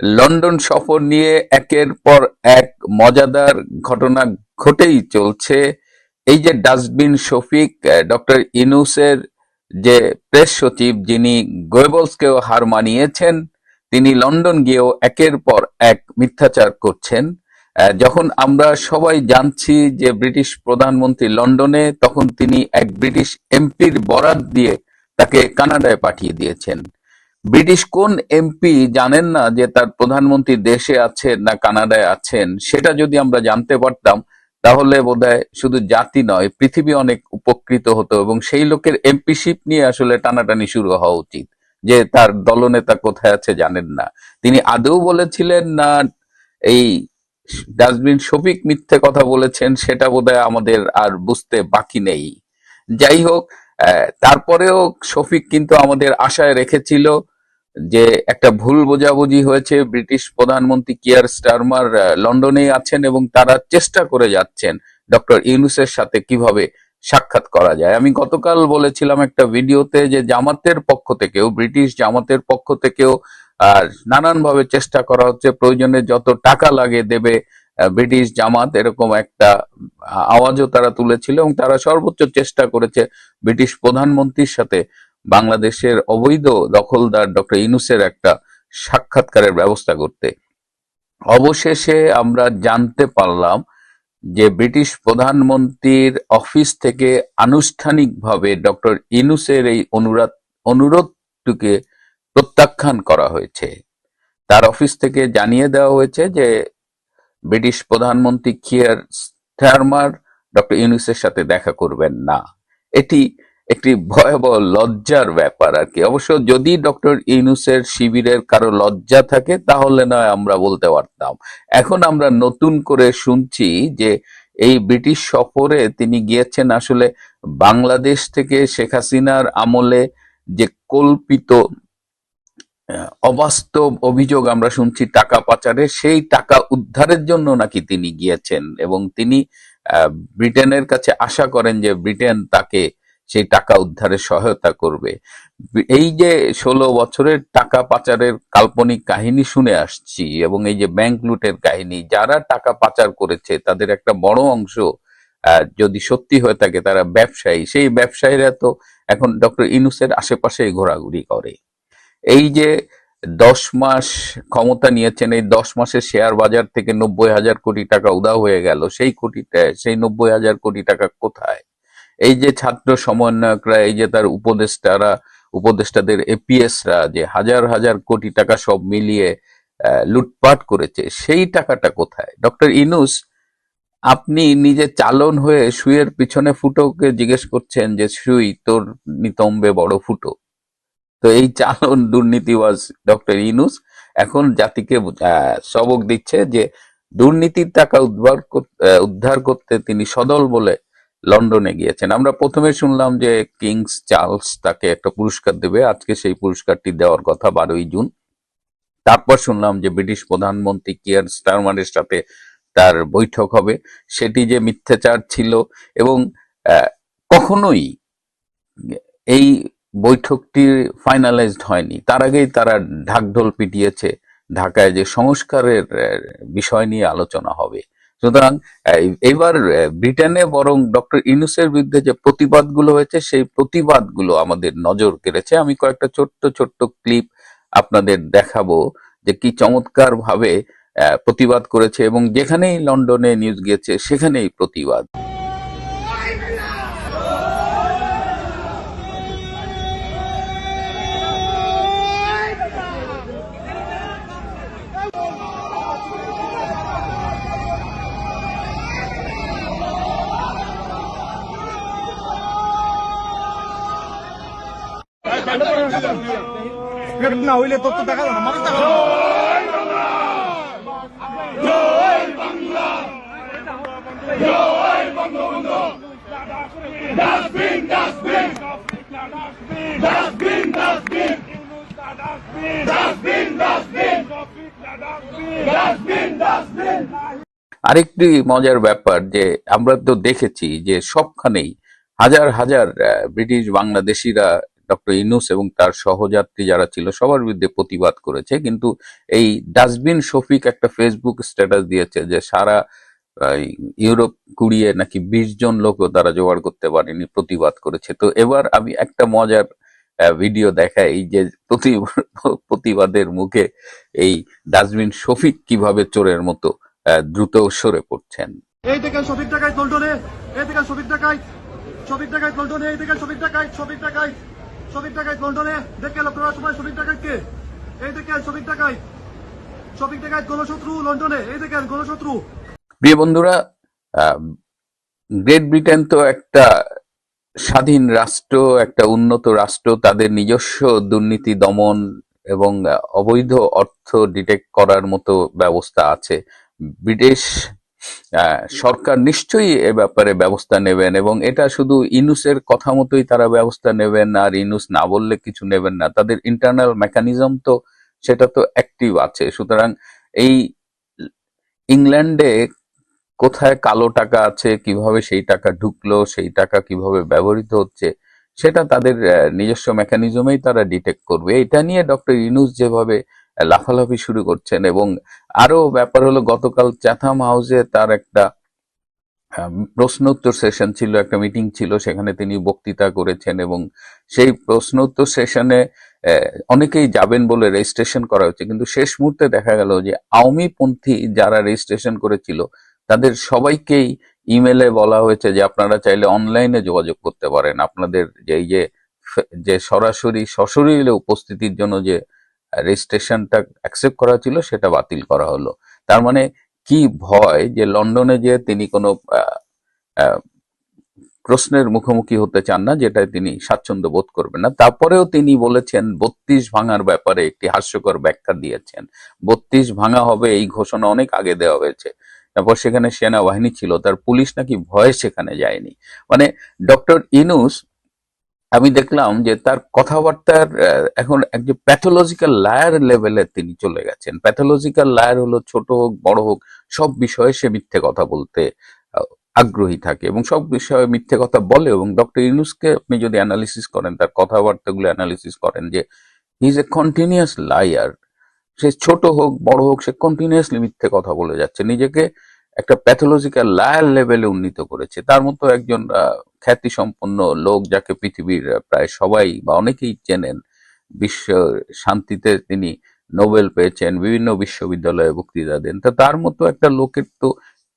London সফর নিয়ে একের পর এক মজাদার ঘটনা ঘটেই চলছে। এই যে ডাস্টবিন শফিক ডক্টর ইনুসের যে প্রেস সচিব, যিনি গোয়েবলসকেও হার মানিয়েছেন, তিনি লন্ডন গিয়েও একের পর এক মিথ্যাচার করছেন। যখন আমরা সবাই জানছি যে ব্রিটিশ প্রধানমন্ত্রী লন্ডনে, তখন তিনি এক ব্রিটিশ এমপির বরাত দিয়ে তাকে কানাডায় পাঠিয়ে দিয়েছেন। ব্রিটিশ কোন এমপি জানেন না যে তার প্রধানমন্ত্রী দেশে আছেন না কানাডায় আছেন? সেটা যদি আমরা জানতে পারতাম, তাহলে বোধহয় শুধু জাতি নয়, পৃথিবী অনেক উপকৃত হতো এবং সেই লোকের এমপিশিপ নিয়ে আসলে টানাটানি শুরু হওয়া উচিত যে তার দলনেতা কোথায় আছে জানেন না। তিনি আদৌ বলেছিলেন না এই ডাস্টবিন শফিক মিথ্যে কথা বলেছেন, সেটা বোধহয় আমাদের আর বুঝতে বাকি নেই। যাই হোক তারপরেও শফিক কিন্তু আমাদের আশায় রেখেছিল যে একটা ভুল বোঝাবুঝি হয়েছে ব্রিটিশ প্রধানমন্ত্রী কিয়ার স্টারমার আহ, লন্ডনেই আছেন এবং তারা চেষ্টা করে যাচ্ছেন ডক্টর ইউনুসের সাথে কীভাবে সাক্ষাৎ করা যায়। আমি গতকাল বলেছিলাম একটা ভিডিওতে যে জামাতের পক্ষ থেকেও ব্রিটিশ জামাতের পক্ষ থেকেও আর নানানভাবে চেষ্টা করা হচ্ছে প্রয়োজনে যত টাকা লাগে দেবে ব্রিটিশ জামাত এরকম একটা আওয়াজও তারা তুলেছিল এবং তারা সর্বোচ্চ চেষ্টা করেছে ব্রিটিশ প্রধানমন্ত্রীর সাথে বাংলাদেশের অবৈধ দখলদার ডক্টর ইনুসের একটা সাক্ষাৎকারের ব্যবস্থা করতে। অবশেষে আমরা জানতে পারলাম যে ব্রিটিশ প্রধানমন্ত্রীর অফিস থেকে আনুষ্ঠানিকভাবে ডক্টর ইনুসের এই অনুরোধ অনুরোধটিকে প্রত্যাখ্যান করা হয়েছে। তার অফিস থেকে জানিয়ে দেওয়া হয়েছে যে ব্রিটিশ প্রধানমন্ত্রী কিয়ার স্টারমার ডক্টর ইউনুসের সাথে দেখা করবেন না। এটি একটি ভয়াবহ লজ্জার ব্যাপার আর কি। অবশ্য যদি ডক্টর ইউনুসের শিবিরের কারও লজ্জা থাকে, তাহলে নয় আমরা বলতে পারতাম। এখন আমরা নতুন করে শুনছি যে এই ব্রিটিশ সফরে তিনি গিয়েছেন আসলে বাংলাদেশ থেকে শেখ হাসিনার আমলে যে কল্পিত অবাস্তব অভিযোগ আমরা শুনছি টাকা পাচারে, সেই টাকা উদ্ধারের জন্য নাকি তিনি গিয়েছেন। এবং তিনি ব্রিটেনের কাছে আশা করেন যে ব্রিটেন তাকে সেই টাকা উদ্ধারে সহায়তা করবে। এই যে ষোলো বছরের টাকা পাচারের কাল্পনিক কাহিনী শুনে আসছি এবং এই যে ব্যাংক লুটের কাহিনী, যারা টাকা পাচার করেছে তাদের একটা বড় অংশ যদি সত্যি হয়ে থাকে তারা ব্যবসায়ী। সেই ব্যবসায়ীরা তো এখন ডক্টর ইনুসের আশেপাশেই ঘোরাঘুরি করে। এই যে দশ মাস ক্ষমতা নিয়েছেন, এই দশ মাসের শেয়ার বাজার থেকে নব্বই হাজার কোটি টাকা উদা হয়ে গেল। সেই কোটিটা সেই নব্বই হাজার কোটি টাকা কোথায়? এই যে ছাত্র সমন্বয়করা, এই যে তার উপদেষ্টারা, উপদেষ্টাদের এপিএসরা যে হাজার হাজার কোটি টাকা সব মিলিয়ে লুটপাট করেছে, সেই টাকাটা কোথায়? ডক্টর ইনুস, আপনি নিজে চালন হয়ে শুয়ের পিছনে ফুটোকে জিজ্ঞেস করছেন যে সুই তোর নিতম্বে বড় ফুটো। তো এই চালন দুর্নীতিবাজ ডক্টর ইনুস। এখন জাতিকে সবক দিচ্ছে যে, দুর্নীতির টাকা উদ্ধার উদ্ধার করতে তিনি সদল বলে লন্ডনে গিয়েছেন। আমরা প্রথমে শুনলাম যে কিংস চার্লস তাকে একটা পুরস্কার দেবে। আজকে সেই পুরস্কারটি দেওয়ার কথা বারোই জুন। তারপর শুনলাম যে ব্রিটিশ প্রধানমন্ত্রী কিয়ার স্টারমারের সাথে তার বৈঠক হবে। সেটি যে মিথ্যাচার ছিল এবং কখনোই এই বৈঠকটি ফাইনালাইজড হয়নি। তার আগেই তারা ঢাকঢোল পিটিয়েছে। ঢাকায় যে সংস্কারের বিষয় নিয়ে আলোচনা হবে। সুতরাং এবার ব্রিটেনে বরং ডক্টর ইনুসের বিরুদ্ধে যে প্রতিবাদগুলো হয়েছে, সেই প্রতিবাদগুলো আমাদের নজর কেড়েছে। আমি কয়েকটা ছোট্ট ছোট্ট ক্লিপ আপনাদের দেখাবো যে কি চমৎকার ভাবে প্রতিবাদ করেছে এবং যেখানেই লন্ডনে নিউজ গিয়েছে, সেখানেই প্রতিবাদ। পেট না হইলে তোর তো দেখা যাবে মানুষ দেখা আরেকটি মজার ব্যাপার যে আমরা তো দেখেছি যে সবখানেই হাজার হাজার ব্রিটিশ বাংলাদেশিরা ডক্টর ইনুস এবং তার সহযাত্রী যারা ছিল সবার বিরুদ্ধে প্রতিবাদ করেছে। কিন্তু এই ডাস্টবিন শফিক একটা ফেসবুক স্ট্যাটাস দিয়েছে যে সারা ইউরোপ কুড়িয়ে নাকি বিশ জন লোকও তারা জোগাড় করতে পারেনি, প্রতিবাদ করেছে। তো এবার আমি একটা মজার ভিডিও দেখাই যে প্রতি- প্রতিবাদের মুখে এই ডাস্টবিন শফিক কীভাবে চোরের মতো দ্রুত সরে পড়ছেন। এই দেখেন শফিক টাকায় লন্ডনে এই দেখেন শফিক টাকায় শফিক টাকায় লন্ডনে এই দেখেন শফিক টাকায় শফিক টাকায় শফিক টাকায় লন্ডনে কে? এই দেখেন গণশত্রু লন্ডনে। এই দেখেন গণশত্রু। প্রিয় বন্ধুরা গ্রেট ব্রিটেন তো একটা স্বাধীন রাষ্ট্র, একটা উন্নত রাষ্ট্র। তাদের নিজস্ব দুর্নীতি, দমন এবং অবৈধ অর্থ ডিটেক্ট করার মতো ব্যবস্থা আছে। ব্রিটিশ সরকার নিশ্চয়ই এ ব্যাপারে ব্যবস্থা নেবেন এবং এটা শুধু ইনুসের কথা মতোই তারা ব্যবস্থা নেবেন আর ইনুস না বললে কিছু নেবেন না। তাদের ইন্টারনাল মেকানিজম তো সেটা তো অ্যাক্টিভ আছে। সুতরাং এই ইংল্যান্ডে কোথায় কালো টাকা আছে, কীভাবে সেই টাকা ঢুকলো, সেই টাকা কীভাবে ব্যবহৃত হচ্ছে, সেটা তাদের নিজস্ব মেকানিজমেই তারা ডিটেক্ট করবে। এটা নিয়ে ডক্টর ইনুস যেভাবে লাফালাফি শুরু করছেন এবং আরও ব্যাপার হলো গতকাল চ্যাথাম হাউসে তার একটা প্রশ্ন উত্তর সেশন ছিল, একটা মিটিং ছিল, সেখানে তিনি বক্তৃতা করেছেন এবং সেই প্রশ্ন উত্তর সেশনে অনেকেই যাবেন বলে রেজিস্ট্রেশন করা হচ্ছে। কিন্তু শেষ মুহূর্তে দেখা গেল যে আওয়ামী পন্থী যারা রেজিস্ট্রেশন করেছিল, তাদের সবাইকেই ইমেলে বলা হয়েছে যে আপনারা চাইলে অনলাইনে যোগাযোগ করতে পারেন। আপনাদের যে যে যে সরাসরি সশরীরে উপস্থিতির জন্য যে রেজিস্ট্রেশনটা অ্যাকসেপ্ট করা ছিল, সেটা বাতিল করা হলো। তার মানে কি ভয় যে লন্ডনে যে তিনি কোনো প্রশ্নের মুখোমুখি হতে চান না, যেটায় তিনি স্বাচ্ছন্দ্য বোধ করবেন না। তারপরেও তিনি বলেছেন, বত্রিশ ভাঙার ব্যাপারে একটি হাস্যকর ব্যাখ্যা দিয়েছেন। বত্রিশ ভাঙা হবে এই ঘোষণা অনেক আগে দেওয়া হয়েছে। তারপর সেখানে সেনাবাহিনী ছিল, তার পুলিশ নাকি ভয়ে সেখানে যায়নি। মানে ডক্টর ইনুস আমি দেখলাম যে তার কথাবার্তার এখন একজন প্যাথোলজিক্যাল লায়ার লেভেলে তিনি চলে গেছেন। প্যাথোলজিক্যাল লায়ার হলো ছোট হোক, বড় হোক, সব বিষয়ে সে মিথ্যে কথা বলতে আগ্রহী থাকে এবং সব বিষয়ে মিথ্যে কথা বলে এবং ডক্টর ইনুসকে আপনি যদি অ্যানালিসিস করেন, তার কথাবার্তাগুলো অ্যানালিসিস করেন যে ইজ এ কন্টিনিউয়াস লায়ার সে ছোট হোক, বড় হোক, সে কন্টিনিউয়াসলি মিথ্যে কথা বলে যাচ্ছে। নিজেকে একটা প্যাথোলজিক্যাল লায়ার লেভেলে উন্নীত করেছে। তার মতো একজন খ্যাতিসম্পন্ন লোক যাকে পৃথিবীর প্রায় সবাই বা অনেকেই চেনেন, বিশ্ব শান্তিতে তিনি নোবেল পেয়েছেন, বিভিন্ন বিশ্ববিদ্যালয়ে বক্তৃতা দেন। তো তার মতো একটা লোকের তো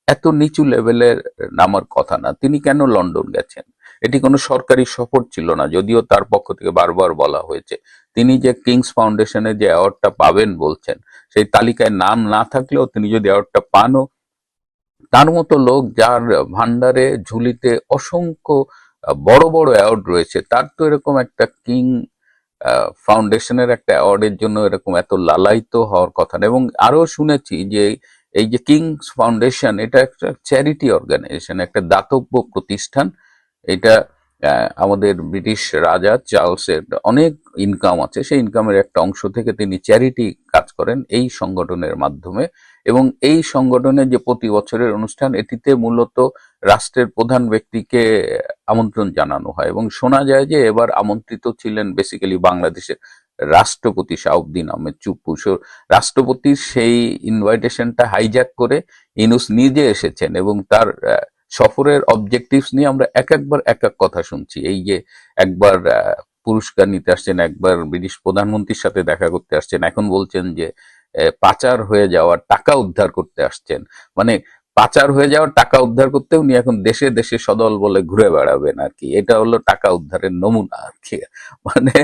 এত নিচু লেভেলের নামার কথা না। তিনি কেন লন্ডন গেছেন? এটি কোনো সরকারি সফর ছিল না, যদিও তার পক্ষ থেকে বারবার বলা হয়েছে। তিনি যে কিংস ফাউন্ডেশনে যে অ্যাওয়ার্ডটা পাবেন বলছেন, সেই তালিকায় নাম না থাকলেও তিনি যদি অ্যাওয়ার্ডটা পানও তার মতো লোক যার ভান্ডারে ঝুলিতে অসংখ্য বড় বড় অ্যাওয়ার্ড রয়েছে। তার তো এরকম একটা কিং ফাউন্ডেশনের একটা অ্যাওয়ার্ডের জন্য এরকম এত লালায়িত হওয়ার কথা এবং আরও শুনেছি যে এই যে কিংস ফাউন্ডেশন এটা একটা চ্যারিটি অর্গানাইজেশন একটা দাতব্য প্রতিষ্ঠান। এটা আমাদের ব্রিটিশ রাজা চার্লসের অনেক ইনকাম আছে। সেই ইনকামের একটা অংশ থেকে তিনি চ্যারিটি কাজ করেন এই সংগঠনের মাধ্যমে। এবং এই সংগঠনের যে প্রতি বছরের অনুষ্ঠান, এটিতে মূলত রাষ্ট্রের প্রধান ব্যক্তিকে আমন্ত্রণ জানানো হয়। এবং শোনা যায় যে এবার আমন্ত্রিত ছিলেন বেসিক্যালি বাংলাদেশের রাষ্ট্রপতি শাহাবুদ্দিন আহমেদ চুপ্পু। রাষ্ট্রপতির সেই ইনভাইটেশনটা হাইজ্যাক করে ইনুস নিজে এসেছেন এবং তার সফরের অবজেক্টিভস নিয়ে আমরা এক একবার এক এক কথা শুনছি। এই যে একবার পুরস্কার নিতে আসছেন, একবার ব্রিটিশ প্রধানমন্ত্রীর সাথে দেখা করতে আসছেন, এখন বলছেন যে পাচার হয়ে যাওয়ার টাকা উদ্ধার করতে আসছেন। মানে পাচার হয়ে যাওয়ার টাকা উদ্ধার করতে উনি এখন দেশে দেশে সদল বলে ঘুরে বেড়াবেন আর কি। এটা হলো টাকা উদ্ধারের নমুনা আর কি। মানে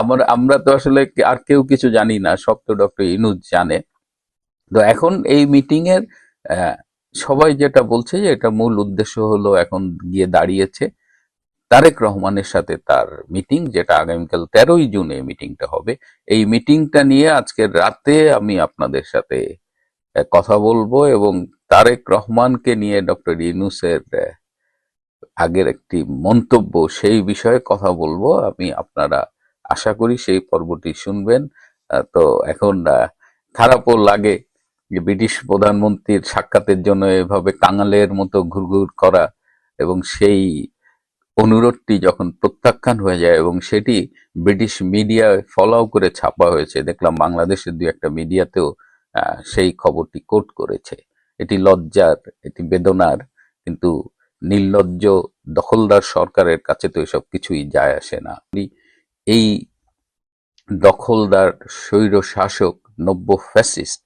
আমার, আমরা তো আসলে আর কেউ কিছু জানি না, সব তো ডক্টর ইনুজ জানে। তো এখন এই মিটিং এর সবাই যেটা বলছে যে এটা মূল উদ্দেশ্য হলো এখন গিয়ে দাঁড়িয়েছে তারেক রহমানের সাথে তার মিটিং যেটা আগামীকাল তেরোই জুন মিটিংটা হবে। এই মিটিংটা নিয়ে আজকের রাতে আমি আপনাদের সাথে কথা বলব এবং তারেক রহমানকে নিয়ে ডক্টর ইউনুসের আহ, আগের একটি মন্তব্য সেই বিষয়ে কথা বলব। আমি আপনারা আশা করি সেই পর্বটি শুনবেন। তো এখন খারাপও লাগে যে ব্রিটিশ প্রধানমন্ত্রীর সাক্ষাতের জন্য এভাবে কাঙালের মতো ঘুরঘুর করা এবং সেই অনুরোধটি যখন প্রত্যাখ্যান হয়ে যায় এবং সেটি ব্রিটিশ মিডিয়ায় ফলো করে ছাপা হয়েছে, দেখলাম বাংলাদেশের দু একটা মিডিয়াতেও সেই খবরটি কোট করেছে। এটি লজ্জার, এটি বেদনার, কিন্তু নির্লজ্জ দখলদার সরকারের কাছে তো এসব কিছুই যায় আসে না। এই দখলদার স্বৈর শাসক নব্য ফ্যাসিস্ট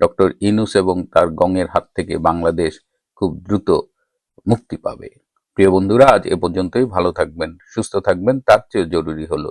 ডক্টর ইনুস এবং তার গঙের হাত থেকে বাংলাদেশ খুব দ্রুত মুক্তি পাবে। প্রিয় বন্ধুরা, আজ এ পর্যন্তই। ভালো থাকবেন, সুস্থ থাকবেন। তার চেয়ে জরুরি হলো